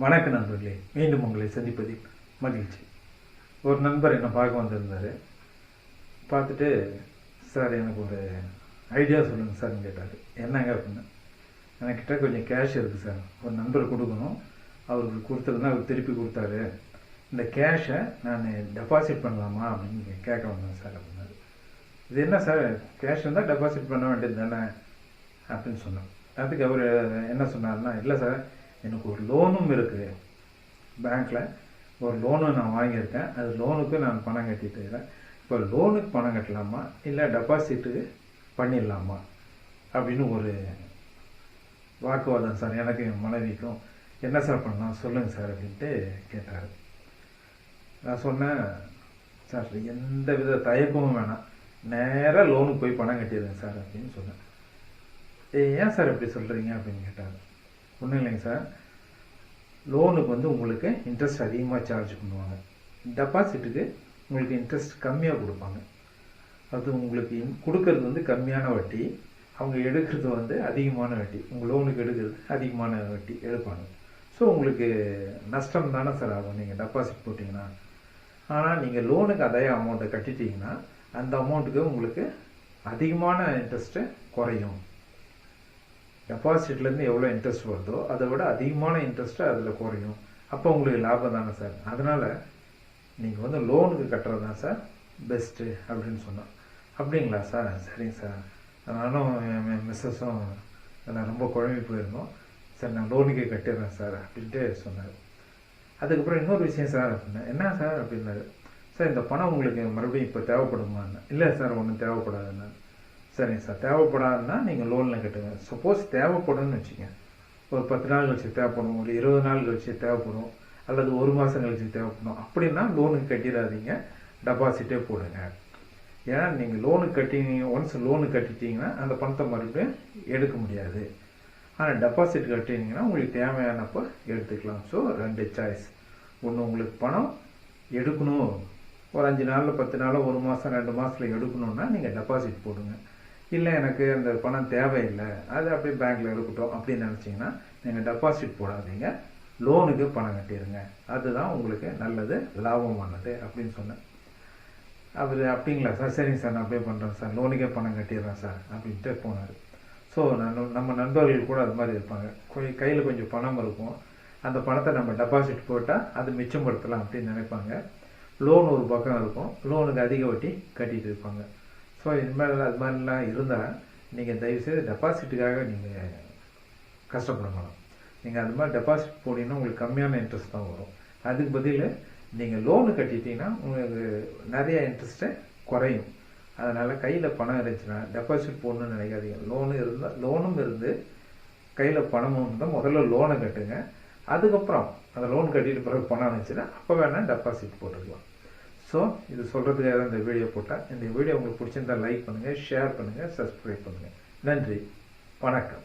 வணக்க நண்பர்களே மீண்டும் உங்களை சந்திப்பதில் மகிழ்ச்சி. ஒரு நண்பர் என்னை பார்க்க வந்திருந்தார். பார்த்துட்டு சார் எனக்கு ஒரு ஐடியா சொல்லுங்கள் சார்னு கேட்டார். என்னங்க? அப்படின்னு. என்கிட்ட கொஞ்சம் கேஷ் இருக்குது சார். ஒரு நண்பர் கொடுக்கணும். அவருக்கு கொடுத்துருந்தா அவர் திருப்பி கொடுத்தாரு. இந்த கேஷை நான் டெபாசிட் பண்ணலாமா? அப்படின்னு கேட்க வந்தேன் சார் அப்படின்னாரு. இது என்ன சார்? கேஷ் இருந்தால் டெபாசிட் பண்ண வேண்டியது தானே? அப்படின்னு சொன்னோம் அதுக்கு அவர் என்ன சொன்னார்னா இல்லை சார் எனக்கு ஒரு லோனும் இருக்குது பேங்க்கில் ஒரு லோனு நான் வாங்கியிருக்கேன். அது லோனுக்கு நான் பணம் கட்டிட்டு இருக்கிறேன். இப்போ லோனுக்கு பணம் கட்டலாமா? இல்லை டெபாசிட்டு பண்ணிடலாமா? அப்படின்னு ஒரு வாக்குவாதம் சார் எனக்கு என் மனைவிக்கும். என்ன சார் பண்ணலாம்? சொல்லுங்கள் சார் அப்படின்ட்டு கேட்டார். நான் சொன்னேன் சார் எந்த வித தயக்கமும் வேணாம். நேராக லோனுக்கு போய் பணம் கட்டிடுங்க சார் அப்படின்னு சொன்னேன். ஏன் சார் இப்படி சொல்கிறீங்க அப்படின்னு கேட்டார். ஒன்றும் இல்லைங்க சார். லோனுக்கு வந்து உங்களுக்கு இன்ட்ரெஸ்ட் அதிகமாக சார்ஜ் பண்ணுவாங்க. டெபாசிட்டுக்கு உங்களுக்கு இன்ட்ரெஸ்ட் கம்மியாக கொடுப்பாங்க. அது உங்களுக்கு கொடுக்கறது வந்து கம்மியான வட்டி. அவங்க எடுக்கிறது வந்து அதிகமான வட்டி. உங்கள் லோனுக்கு எடுக்கிறது அதிகமான வட்டி எடுப்பாங்க. ஸோ உங்களுக்கு நஷ்டம் தானே சார் ஆகும். நீங்கள் டெபாசிட் போட்டிங்கன்னா. ஆனால் நீங்கள் லோனுக்கு அதே அமௌண்ட்டை கட்டிட்டீங்கன்னா அந்த அமௌண்ட்டுக்கு உங்களுக்கு அதிகமான இன்ட்ரெஸ்ட்டு குறையும். டெபாசிட்லேருந்து எவ்வளோ இன்ட்ரெஸ்ட் வருதோ அதை விட அதிகமான இன்ட்ரெஸ்ட்டு அதில் குறையும். அப்போ உங்களுக்கு லாபம் தானே சார் அதனால் நீங்கள் வந்து லோனுக்கு கட்டுறது தான் சார் பெஸ்ட்டு அப்படின்னு சொன்னோம். அப்படிங்களா சார் சரிங்க சார் நானும் என் மிஸ்ஸஸும் நான் ரொம்ப குழம்பி போயிருந்தோம். சார் நான் லோனுக்கே கட்டிடுறேன் சார் அப்படின்ட்டு சொன்னார். அதுக்கப்புறம் இன்னொரு விஷயம் சார் அப்படின்னா என்ன சார் அப்படின்னாரு? சார் இந்த பணம் உங்களுக்கு மறுபடியும் இப்போ தேவைப்படுமான்னு. இல்லை சார் ஒன்றும் தேவைப்படாதுன்னு. சரிங்க சார். தேவைப்படாதுன்னா நீங்கள் லோனில் கட்டுங்க. சப்போஸ் தேவைப்படும்னு வச்சுங்க ஒரு பத்து நாள் கழிச்சு தேவைப்படும் ஒரு இருபது நாள் கழிச்சு தேவைப்படும் அல்லது ஒரு மாதம் கழிச்சு தேவைப்படும். அப்படின்னா லோனுக்கு கட்டிடாதீங்க. டெபாசிட்டே போடுங்க. ஏன்னா நீங்கள் லோனுக்கு கட்டினீங்க. ஒன்ஸ் லோனு கட்டிட்டீங்கன்னா அந்த பணத்தை மறுபடியும் எடுக்க முடியாது. ஆனால் டெபாசிட் கட்டினீங்கன்னா உங்களுக்கு தேவையானப்போ எடுத்துக்கலாம். ஸோ ரெண்டு சாய்ஸ் ஒன்று உங்களுக்கு பணம் எடுக்கணும். ஒரு அஞ்சு நாளில் பத்து நாளில் ஒரு மாதம் ரெண்டு மாதத்தில் எடுக்கணுன்னா நீங்கள் டெபாசிட் போடுங்க. இல்லை எனக்கு அந்த பணம் தேவையில்லை. அது அப்படியே பேங்க்கில் இருக்கட்டும் அப்படின்னு நினச்சிங்கன்னா நீங்கள் டெபாசிட் போடாதீங்க. லோனுக்கு பணம் கட்டிடுங்க. அதுதான் உங்களுக்கு நல்லது லாபமானது அப்படின்னு சொன்னேன். அவர் அப்படிங்களா சார் சரிங்க சார் நான் அப்படியே பண்ணுறேன் சார் லோனுக்கே பணம் கட்டிடுறேன் சார் அப்படின்ட்டு போனார். ஸோ நான் நம்ம நண்பர்கள் கூட அது மாதிரி இருப்பாங்க. கொஞ்சம் கையில் கொஞ்சம் பணம் இருக்கும். அந்த பணத்தை நம்ம டெபாசிட் போட்டால் அது மிச்சப்படுத்தலாம் அப்படின்னு நினைப்பாங்க. லோன் ஒரு பக்கம் இருக்கும். லோனுக்கு அதிக வட்டி கட்டிகிட்டு இருப்பாங்க. ஸோ இனிமேல் அது மாதிரிலாம் இருந்தால் நீங்கள் தயவுசெய்து டெபாசிட்டுக்காக நீங்கள் கஷ்டப்பட வேணாம் நீங்கள் அது மாதிரி டெபாசிட் போனீங்கன்னா உங்களுக்கு கம்மியான இன்ட்ரெஸ்ட் தான் வரும். அதுக்கு பதில் நீங்கள் லோனு கட்டிட்டீங்கன்னா உங்களுக்கு நிறைய இன்ட்ரெஸ்ட்டை குறையும். அதனால் கையில் பணம் இருந்துச்சுன்னா டெபாசிட் போடணும்னு நினைக்காதீங்க. லோனு இருந்தால் லோனும் இருந்து கையில் பணமும் இருந்தால் முதல்ல லோனை கட்டுங்க. அதுக்கப்புறம் அந்த லோன் கட்டிட்டு பிறகு பணம் இருந்துச்சுன்னா அப்போ வேணால் டெபாசிட் போட்டுக்கலாம். ஸோ இது சொல்கிறதுக்காக தான் இந்த வீடியோ போட்டால் இந்த வீடியோ உங்களுக்கு பிடிச்சிருந்தா லைக் பண்ணுங்கள் ஷேர் பண்ணுங்கள் சப்ஸ்கிரைப் பண்ணுங்கள் நன்றி. வணக்கம்.